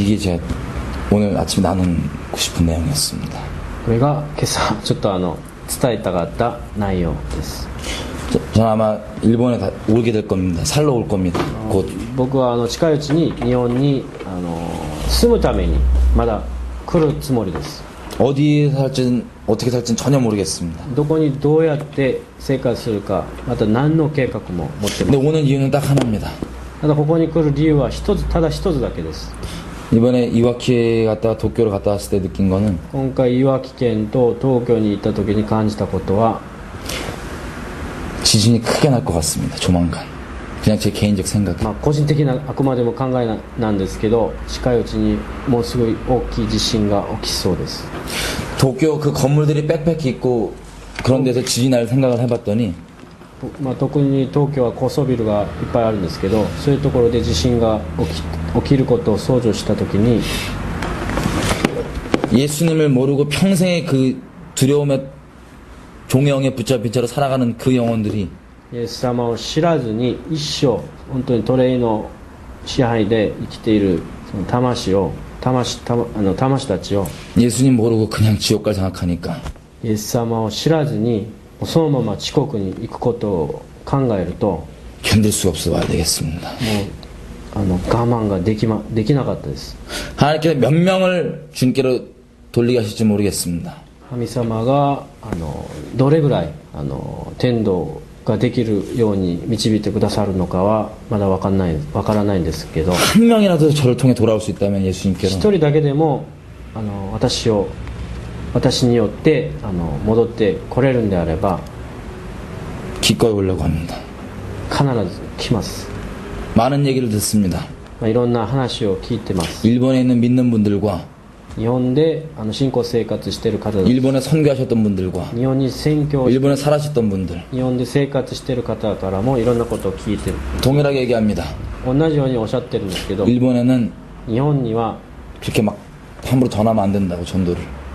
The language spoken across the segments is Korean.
이게 제가 오늘 아침 나누고 싶은 내용이었습니다. これが今朝ちょっとあの伝えたかった内容です 저, 저는 아마 일본에 다 오게 될 겁니다. 살러 올 겁니다. 곧 僕はあの近いうちに日本にあの住むためにまだ来るつもりです 어디에 살진 어떻게 살진 전혀 모르겠습니다. どこにどうやって生活するかまた何の計画も持ってま 근데 す 오는 이유는 딱 하나입니다. ただここに来る理由は一つただ一つだけです 이번에 이와키에 갔다가 도쿄를 갔다 왔을 때 느낀 거는 今回いわき県と東京に行った時に感じたことは 지진이 크게 날 것 같습니다. 조만간. 그냥 제 개인적 생각. まあ、個人的なあくまでも考えななんですけど近いうちにもうすごい大きい地震が起きそうです 도쿄 그 건물들이 빽빽히 있고 그런 데서 지진이 날 생각을 해봤더니 まあ、特に東京は高層ビルがいっぱいあるんですけどそういうところで地震が起き起きることを想像した時に 예수님을 모르고 평생의 그 두려움에 종영에 붙잡힌 채로 살아가는 그 영혼들이 イエス様を知らずに一生本当に奴隷の支配で生きているその魂を魂たあの魂たちを 예수님 모르고 그냥 지옥 갈 생각하니까 イエス様を知らずにもう そのまま遅刻に行くことを考えるとも 견딜 수가 없어 와야 되겠습니다. うあの我慢ができ,、ま、できなかったです 하나님께서 몇 명을 주님께로 돌리게 하실지 모르겠습니다. 神様があのどれぐらいあの天道ができるように導いてくださるのかはまだ分かんない分からないんですけど 한 명이라도 저를 통해 돌아올 수 있다면 一 예수님께로 人だけでもあの私を 私によってあの戻ってこれるんであれば 기꺼이 오려고 합니다. 必ず来ます、 많은 얘기를 듣습니다. まあ、いろんな話を聞いてます 일본에 있는 믿는 분들과 日本であの信仰生活している方 일본에 선교하셨던 분들과 日本に宣教 일본에 살아셨던 분들 日本で生活している方からもいろんなことを聞いてる 동일하게 얘기합니다. 同じようにおっしゃってるんですけど 일본에는 日本には 그렇게 막 함부로 전하면 안 된다고 전도를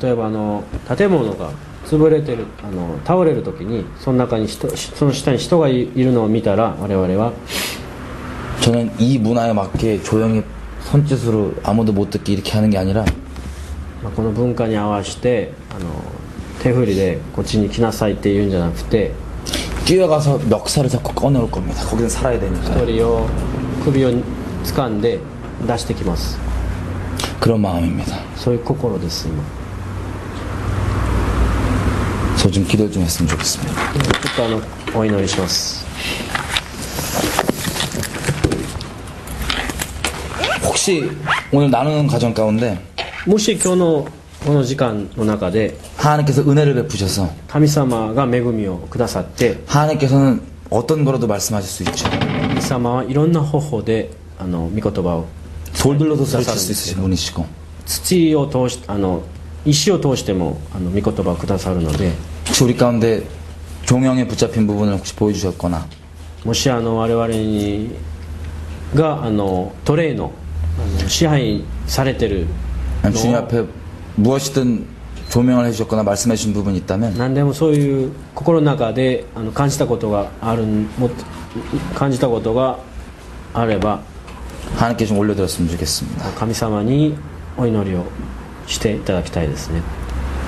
例えばあの建物が潰れてるあの倒れる時にその中に人その下に人がいいるのを見たら我々は 저는 이 문화에 맞게 조용히 손짓으로 아무도 못 듣게 이렇게 하는 게 아니라 まあこの文化に合わせてあの手振りでこっちに来なさいって言うんじゃなくて 뛰어가서 멱살을 잡고 꺼내올 겁니다. 거기는 살아야 되니까. 一人を首を掴んで出してきます 그런 마음입니다. そういう心です今 저 좀 기도 좀 했으면 좋겠습니다. ちょっとあのお祈りします 혹시 오늘 나누는 과정 가운데 もし今日のこの時間の中で 하나님께서 은혜를 베푸셔서 神様が恵みをくださって 하나님께서는 어떤 거라도 말씀하실 수 있죠. 神様はいろんな方法であの御言葉を 돌들로도 소리칠 수 있으신 분이시고 土を通しあの石を通してもあの御言葉をくださるので 혹시 우리 가운데 종영에 붙잡힌 부분을 혹시 보여주셨거나 もしあの我々にがあの奴隷のあの支配されてる 아니면 주님 앞에 무엇이든 조명을 해주셨거나 말씀해 주신 부분이 있다면 何でもそういう心の中であの感じたことがあるもっと感じたことがあれば 하나님께 좀 올려드렸으면 좋겠습니다. 神様にお祈りをしていただきたいですね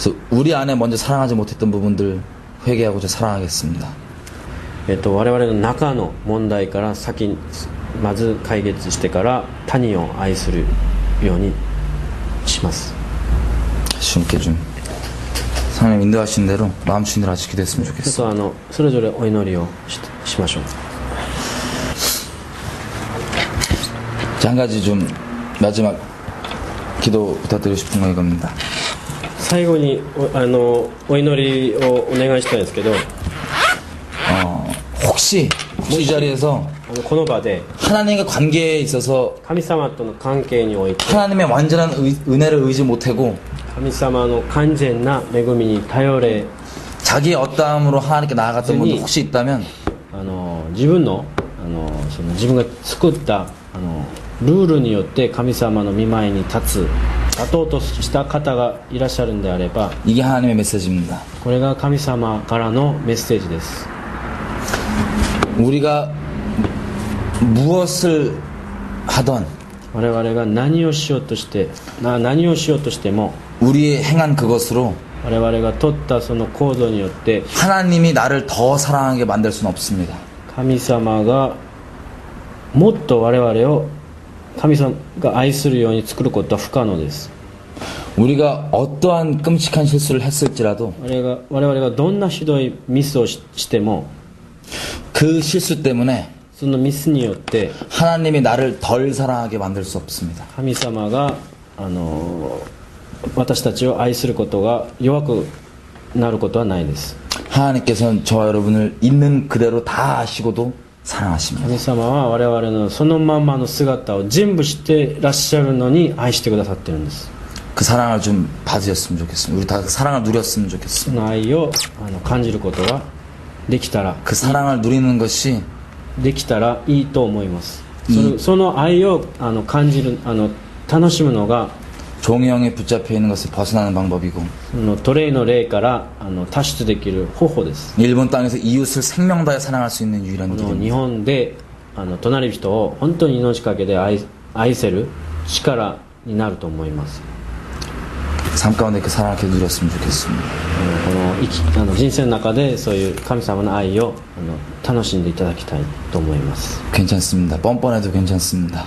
그래서 우리 안에 먼저 사랑하지 못했던 부분들 회개하고 저 사랑하겠습니다. えっと、我々の中の問題から先にまず解決してから他人を愛するように します 주님께 좀 성령 인도하신 대로 마음 주인 대로 아직 기도했으면 ちょっ 좋겠어. とあのそれぞれお祈りをししましょう 자, 한 가지 좀 마지막 기도 부탁드리고 싶은 건 이겁니다. 最後におあのお祈りをお願いしたいんですけど 어, 혹시 이 자리에서 あのこの場で 하나님과 관계에 있어서 神様との関係において 하나님의 완전한 의- 은혜를 의지 못하고 神様の完全な恵みに頼れ 자기의 어떠함으로 하나님께 나아갔던 분들 선생님. 혹시 있다면 あの自分のあのその自分が作ったあのルールによって神様の御前に立つ 立とうとした方がいらっしゃるんであれば 이게 하나님의 메시지입니다. これが神様からのメッセージです 우리가 무엇을 하던 我々が何をしようとしてな何をしようとしても 우리의 행한 그것으로 我々が取ったその行動によって 하나님이 나를 더 사랑하게 만들 수는 없습니다. 神様がもっと我々を 神様が愛するように作ることは不可能です 우리가 어떠한 끔찍한 실수를 했을지라도 我々が我々がどんなひどいミスをししても 그 실수 때문에 そのミスによって 하나님이 나를 덜 사랑하게 만들 수 없습니다. 神様があの私たちを愛することが弱くなることはないです 하나님께서는 저와 여러분을 있는 그대로 다 아시고도 사랑하십니다. 神様は我々のそのまんまの姿を全部知ってらっしゃるのに愛してくださってるんです 그 사랑을 좀 받으셨으면 좋겠습니다. 우리 다 그 사랑을 누렸으면 そ 좋겠습니다. の愛をあの感じることができたら 그 사랑을 누리는 것이 できたらいいと思いますそいいれその愛をあの感じるあの楽しむのが 종형에 붙잡혀 있는 것을 벗어나는 방법이고 そのトレイの霊からあの脱出できる方法です 일본 땅에서 이웃을 생명 다해 사랑할 수 있는 유일한 この 길입니다. 日本であの隣人を本当に命かけて愛愛せる力になると思います 삶 가운데 그 사랑을 계속 누렸으면 좋겠습니다. あのこの生きあの人生の中でそういう神様の愛をあの楽しんでいただきたいと思います 괜찮습니다. 뻔뻔해도 괜찮습니다.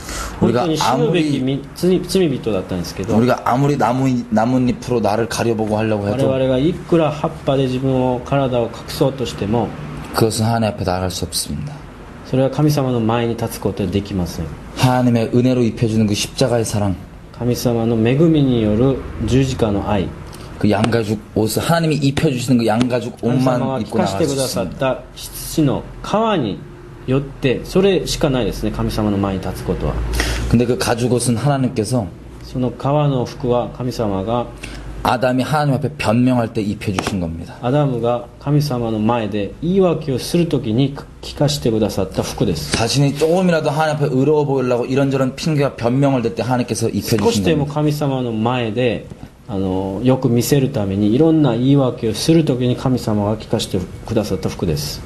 本当に死ぬべきみ罪罪人だったんですけど 우리가 아무리 나무, 나뭇잎으로 나를 가려보고 하려고 我 해도 々がいくら葉っぱで自分を体を隠そうとしても 그것은 하나님 앞에 나아갈 수 없습니다. それは神様の前に立つことはできません 하나님의 은혜로 입혀주는 그 십자가의 사랑, 神様の恵みによる十字架の愛 그 양가죽 옷을 하나님이 입혀주시는 그 양가죽 神様 옷만 が着 입고 かして 나갈 く 수 ださっ 있습니다. た羊の皮に よってそれしかないですね神様の前に立つことは 근데 그 가죽 옷은 하나님께서 その皮の服は神様が 아담이 하나님 앞에 변명할 때 입혀주신 겁니다. アダムが神様の前で言い訳をするときに着かしてくださった服です 자신이 조금이라도 하나님 앞에 의로워 보이려고 이런저런 핑계와 변명을 댈 때 하나님께서 少し 입혀주신 でも 겁니다. 神様の前であのよく見せるためにいろんな言い訳をするときに神様が着かしてくださった服です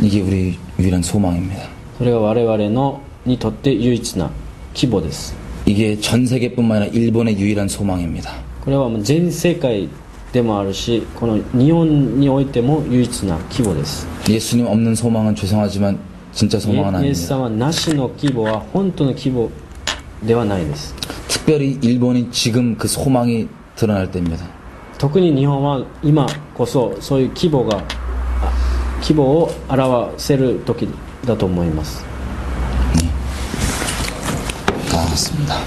이게 우리 유일한 소망입니다. それが我々のにとって唯一な規模です 이게 전 세계뿐만 아니라 일본의 유일한 소망입니다. これはもう全世界でもあるしこの日本においても唯一な規模です 예수님 없는 소망은 죄송하지만 진짜 イ 소망은 エス 아닙니다. 様なしの規模は本当の規模ではないです 특별히 일본이 지금 그 소망이 드러날 때입니다. 特に日本は今こそそういう規模があ 規模を表せる時だと思います。ね、ああ、そうだ。